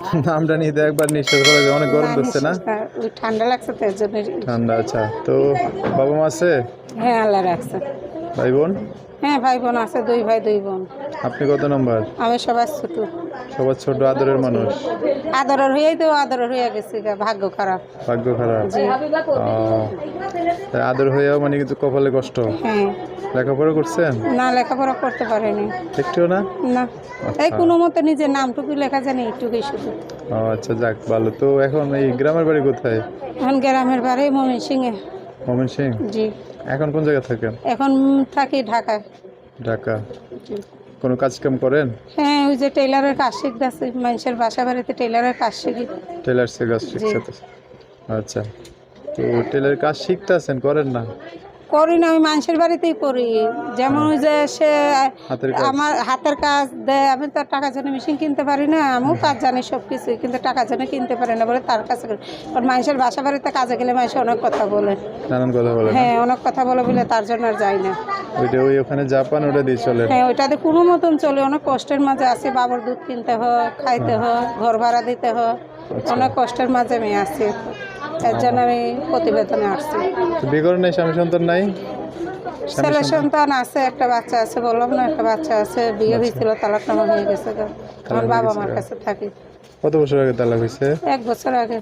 নামটা নিয়ে তো একবার নিশ্চয় করা যায় অনেক গরম পড়ছে না? ঠান্ডা লাগছে তো জন্য ঠান্ডা আচ্ছা। তো বাবা মা আছে? হ্যাঁ আল্লাহ রাখছে। ভাই বোন? হ্যাঁ ভাই বোন আছে দুই ভাই দুই বোন। আপনি কত নম্বর? আমি সবার ছোট। সবার ছোট আদরের মানুষ? আদরের হয়েই তো আদরের হয়ে গেছে ভাগ্য খারাপ। ভাগ্য খারাপ? আদর হয়েও মানে কিন্তু কপালে কষ্ট? হ্যাঁ। লেখাপড়া করছেন? না লেখাপড়া করতে পারেনি। একটুও না? না। এই কোনো মতো নিজের নামটুকু লেখা জানি এইটুকুই শুধু। ও আচ্ছা যাক ভালো। তো এখন এই গ্রামের বাড়ি কোথায়? এখন গ্রামের বাড়ি মমিন সিংয়ে মোমেন সিং? জি। এখন কোন জায়গায় থাকেন? এখন থাকি ঢাকায়। ঢাকা। কোনো কাজ কাম করেন? হ্যাঁ ওই যে টেলারের কাজ শিখতেছে মানুষের বাসা বাড়িতে টেলারের কাজ শিখি। টেইলার কাজ শিখতে আচ্ছা তো টেলার কাজ শিখতেছেন করেন না? করি না আমি মানুষের বাড়িতেই করি। যেমন ওই যে সে আমার হাতের কাজ দেয় আমি তো আর টাকা জন্য মেশিন কিনতে পারি না আমিও কাজ জানি সব কিছু কিন্তু টাকা জন্য কিনতে পারি না বলে তার কাছে করি। কারণ মানুষের বাসা বাড়িতে কাজে গেলে মানুষ অনেক কথা বলে। নানান কথা বলেন হ্যাঁ অনেক কথা বলে বলে তার জন্য আর যাই না। ওইটা ওই ওখানে জাপান ওটা দিয়ে চলেন হ্যাঁ ওইটাতে কোনো মতন চলে অনেক কষ্টের মাঝে আছে বাবার দুধ কিনতে হয় খাইতে হয় ঘর ভাড়া দিতে হয় অনেক কষ্টের মাঝে আমি আছি। এর জন্য আমি প্রতিবেদনে আসছি। করেন নাই স্বামী সন্তান নাই? ছেলে সন্তান? আছে একটা বাচ্চা আছে বললাম না একটা বাচ্চা আছে বিয়ে হয়েছিল তালাক নামা হয়ে গেছে আমার বাবা মার কাছে থাকি। কত বছর আগে তালাক হয়েছে? এক বছর আগে।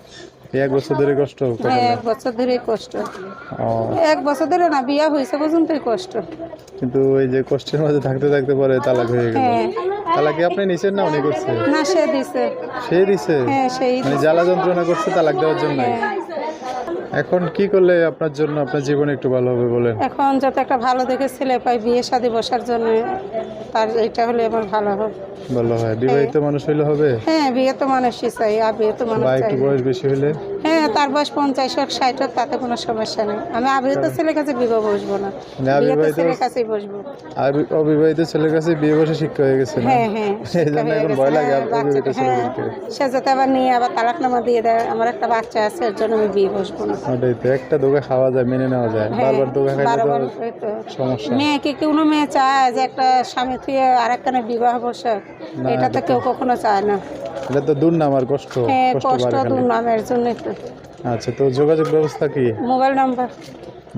এক বছর ধরে কষ্ট হ্যাঁ এক বছর ধরেই কষ্ট। এক বছর ধরে না বিয়ে হয়েছে পর্যন্তই কষ্ট। কিন্তু ওই যে কষ্টের মাঝে থাকতে থাকতে পরে তালাক হয়ে গেল। হ্যাঁ। তালাক আপনি নিছেন না উনি করছে? না সে দিছে। সে দিছে? হ্যাঁ সেই মানে জ্বালা যন্ত্রণা করছে তালাক দেওয়ার জন্য হ্যাঁ। এখন কি করলে আপনার জন্য আপনার জীবন একটু ভালো হবে বলেন? এখন যাতে একটা ভালো দেখে ছেলে পাই বিয়ে শাদী বসার জন্য তার এটা হলে আমার ভালো হবে। ভালো হয়। বিবাহিত মানুষ হইলে হবে? হ্যাঁ বিয়ে তো মানুষই চাই আর বিয়ে তো মানুষ চাই একটু বয়স বেশি হইলে? হ্যাঁ তার বয়স পঞ্চাশ হোক ষাট হোক তাতে কোনো সমস্যা নেই। আমি আবিহিত ছেলের কাছে বিবাহ বসবো না। না, তো ছেলের কাছেই বসবো। আর অবিবাহিত ছেলের কাছে বিয়ে বসে শিক্ষা হয়ে গেছে হ্যাঁ হ্যাঁ এখন ভয় লাগে হ্যাঁ, অবিবাহিত হ্যাঁ, ছেলেদেরকে সে যাতে আবার নিয়ে আবার তালাকনামা দিয়ে দেয় আমার একটা বাচ্চা আছে এর জন্য আমি বিয়ে বসবো না। ওটাই তো একটা দোকা খাওয়া যায় মেনে নেওয়া যায়। হ্যাঁ, বারবার দোকা খাইলে তো সমস্যা। মেয়েকে কোনো মেয়ে চায় যে একটা স্বামী থেকে আরেকখানে বিবাহ বসে? এটা তো কেউ কখনো চায় না। এটা তো দুর্নাম আর কষ্ট হ্যাঁ কষ্ট বাড়ে দুর্নামের জন্য আচ্ছা তো যোগাযোগ ব্যবস্থা কি? Mobile number.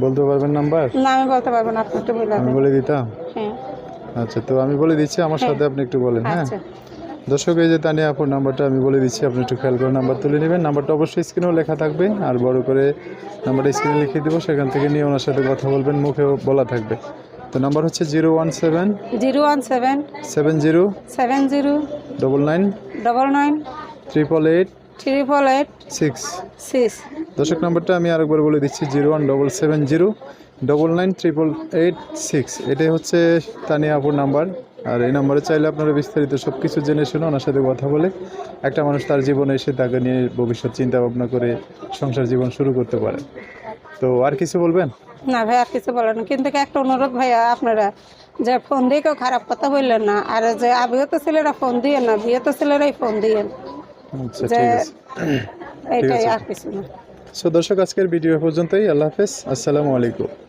বলতে পারবেন নাম্বার? না আমি বলতে পারব না আপনি একটু বলে আমি বলে দিতাম? হ্যাঁ। আচ্ছা তো আমি বলে দিচ্ছি আমার সাথে আপনি একটু বলেন হ্যাঁ? আচ্ছা। দর্শক এই যে তানিয়া আপুর নাম্বারটা আমি বলে দিচ্ছি আপনি একটু খেয়াল করে নাম্বার তুলে নেবেন। নাম্বারটা অবশ্যই স্ক্রিনেও লেখা থাকবে আর বড় করে নাম্বারটা স্ক্রিনে লিখে দেবো সেখান থেকে নিয়ে ওনার সাথে কথা বলবেন মুখেও বলা থাকবে। তো নাম্বার হচ্ছে zero one seven zero one seven seven zero seven zero double nine double nine triple eight triple eight six six দর্শক নাম্বারটা আমি আরেকবার বলে দিচ্ছি zero one double seven zero double nine triple eight six. এটাই হচ্ছে তানিয়া আপুর নাম্বার। আর এই নাম্বারে চাইলে আপনারা বিস্তারিত সব কিছু জেনে শুনে ওনার সাথে কথা বলে একটা মানুষ তার জীবনে এসে তাকে নিয়ে ভবিষ্যৎ চিন্তা ভাবনা করে সংসার জীবন শুরু করতে পারে। তো আর কিছু বলবেন? না ভাই আর কিছু বলেন না কিন্তু একটা অনুরোধ ভাইয়া আপনারা যে ফোন দিয়ে কেউ খারাপ কথা বললেন না আর যে আবিহত ছেলেরা ফোন দিয়ে না বিহত ছেলেরাই ফোন দিয়ে এটাই যে ঠিক আর কিছু না। সো দর্শক আজকের ভিডিও পর্যন্তই। আল্লাহ হাফেজ। আসসালামু আলাইকুম।